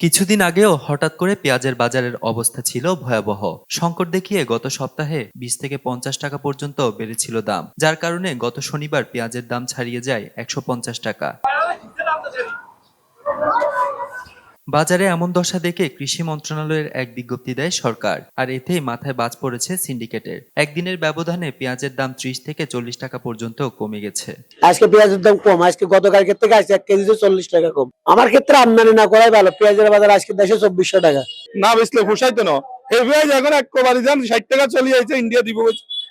কিছুদিন আগেও হঠাৎ করে পেঁয়াজের বাজারের অবস্থা ছিল ভয়াবহ। সংকট দেখিয়ে গত সপ্তাহে বিশ থেকে পঞ্চাশ টাকা পর্যন্ত বেড়েছিল দাম, যার কারণে গত শনিবার পেঁয়াজের দাম ছাড়িয়ে যায় একশো পঞ্চাশ টাকা। বাজারে এমন দশা দেখে কৃষি মন্ত্রণালয়ের এক বিজ্ঞপ্তি দেয় সরকার আর এতেই মাথায় বাজ পড়েছে সিন্ডিকেটের। একদিনের ব্যবধানে পেঁয়াজের দাম ত্রিশ থেকে চল্লিশ টাকা পর্যন্ত কমে গেছে। আজকে পেঁয়াজের দাম কম আজকে গতকাল থেকে আজকে এক কেজিতে চল্লিশ টাকা কম। আমার ক্ষেত্রে আমদানি না করাই ভালো পেঁয়াজের বাজার আজকে দেশে চব্বিশশো টাকা। না বেচলে পোষাইতো না। এই পেঁয়াজ এখন এক কোবারি যান ষাট টাকা চলে যাইছে ইন্ডিয়া দিব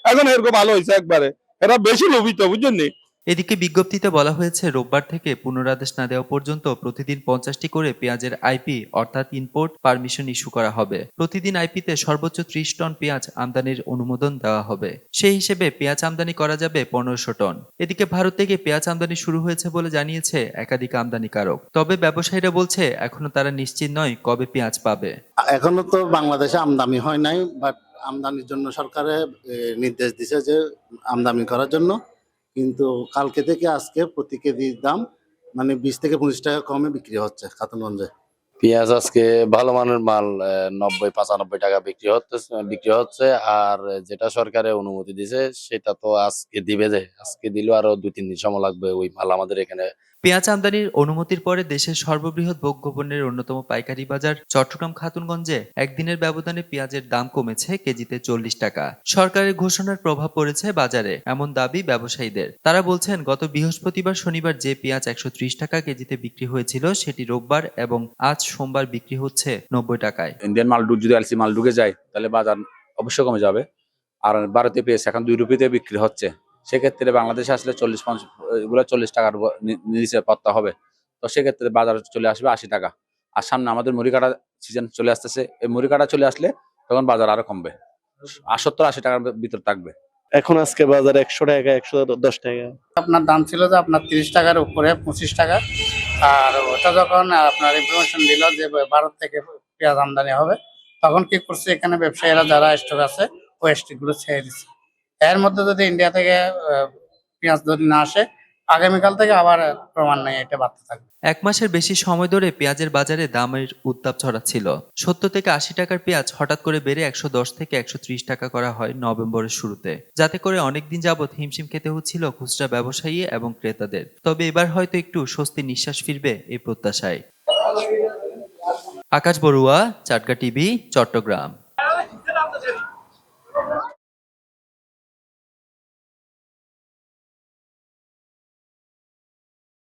এখন এরকম ভালো হয়েছে একবারে। এরা বেশি লোভিত বুঝলেন নি? এদিকে বিজ্ঞপ্তিতে বলা হয়েছে, রোববার থেকে পুনরাদেশ না দেওয়া পর্যন্ত প্রতিদিন পঞ্চাশটি করে পেঁয়াজের আইপি অর্থাৎ ইম্পোর্ট পারমিশন ইস্যু করা হবে। প্রতিদিন আইপিতে সর্বোচ্চ ত্রিশ টন পেঁয়াজ আমদানির অনুমোদন দেওয়া হবে। সেই হিসেবে পেঁয়াজ আমদানি করা যাবে পনেরোশো টন। এদিকে ভারত থেকে পেঁয়াজ আমদানি শুরু হয়েছে বলে জানিয়েছে একাধিক আমদানিকারক। তবে ব্যবসায়ীরা বলছে, এখনও তারা নিশ্চিত নয় কবে পেঁয়াজ পাবে। এখনও তো বাংলাদেশে আমদানি হয় নাই বাট আমদানির জন্য সরকারে নির্দেশ দিছে যে আমদানি করার জন্য। কিন্তু কালকে থেকে আজকে প্রতি কেজির দাম মানে বিশ থেকে পঁচিশ টাকা কমে বিক্রি হচ্ছে খাতুনগঞ্জে। পেঁয়াজ আজকে ভালো মানের মাল নব্বই, পঁচানব্বই টাকা বিক্রি হচ্ছে বিক্রি হচ্ছে, আর যেটা সরকারে অনুমতি দিছে, সেটা তো আজকে দিবে যে, আজকে দিলেও আরও দুই তিন দিন সময় লাগবে, ওই মাল আমাদের এখানে পেঁয়াজ আমদানির অনুমতির পরে দেশের সর্ববৃহৎ ভোগ্যপণ্যের অন্যতম পাইকারি বাজার চট্টগ্রাম খাতুনগঞ্জে একদিনের ব্যবধানে পেঁয়াজের দাম কমেছে কেজিতে চল্লিশ টাকা। সরকারের ঘোষণার প্রভাব পড়েছে বাজারে, এমন দাবি ব্যবসায়ীদের। তারা বলছেন, গত বৃহস্পতিবার শনিবার যে পেঁয়াজ একশো ত্রিশ টাকা কেজিতে বিক্রি হয়েছিল, সেটি রোববার এবং আজ সোমবার বিক্রি হচ্ছে নব্বই টাকায়। ইন্ডিয়ান মাল যদি এলসি মাল ঢুকে যায়, তাহলে বাজার অবশ্যই কমে যাবে। আর ভারতীয় পেঁয়াজ এখন দুই রুপিতে বিক্রি হচ্ছে। সেক্ষেত্রে বাংলাদেশে আসলে চল্লিশ পঞ্চাশ এগুলো চল্লিশ টাকার নিচে পড়তে হবে। তো সেক্ষেত্রে বাজার চলে আসবে আশি টাকা। আর সামনে আমাদের মুড়ি কাটা সিজন চলে আসতেছে। এই মুড়ি কাটা চলে আসলে তখন বাজার আরও কমবে। আর সত্তর আশি টাকার ভিতর থাকবে। এখন আজকে বাজার একশো টাকা একশো দশ টাকা। আপনার দাম ছিল যে আপনার তিরিশ টাকার উপরে পঁচিশ টাকা। আর ওটা যখন আপনার ইনফরমেশন দিল যে ভারত থেকে পেঁয়াজ আমদানি হবে তখন কি করছে এখানে ব্যবসায়ীরা যারা স্টক আছে ওই স্টকগুলো ছেড়ে দিচ্ছে। এর মধ্যে যদি ইন্ডিয়া থেকে পেঁয়াজ যদি না আসে, আগামীকাল থেকে আবার নেই, এটা বাড়তে থাকবে। এক মাসের বেশি সময় ধরে পেঁয়াজের বাজারে দামের উত্তাপ ছড়াচ্ছিল। সত্তর থেকে আশি টাকার পেঁয়াজ হঠাৎ করে বেড়ে একশো দশ থেকে একশো ত্রিশ টাকা করা হয় নভেম্বরের শুরুতে। যাতে করে অনেকদিন যাবৎ হিমশিম খেতে হচ্ছিল খুচরা ব্যবসায়ী এবং ক্রেতাদের। তবে এবার হয়তো একটু স্বস্তি নিঃশ্বাস ফিরবে এই প্রত্যাশায়। আকাশ বড়ুয়া চাটকা টিভি, চট্টগ্রাম।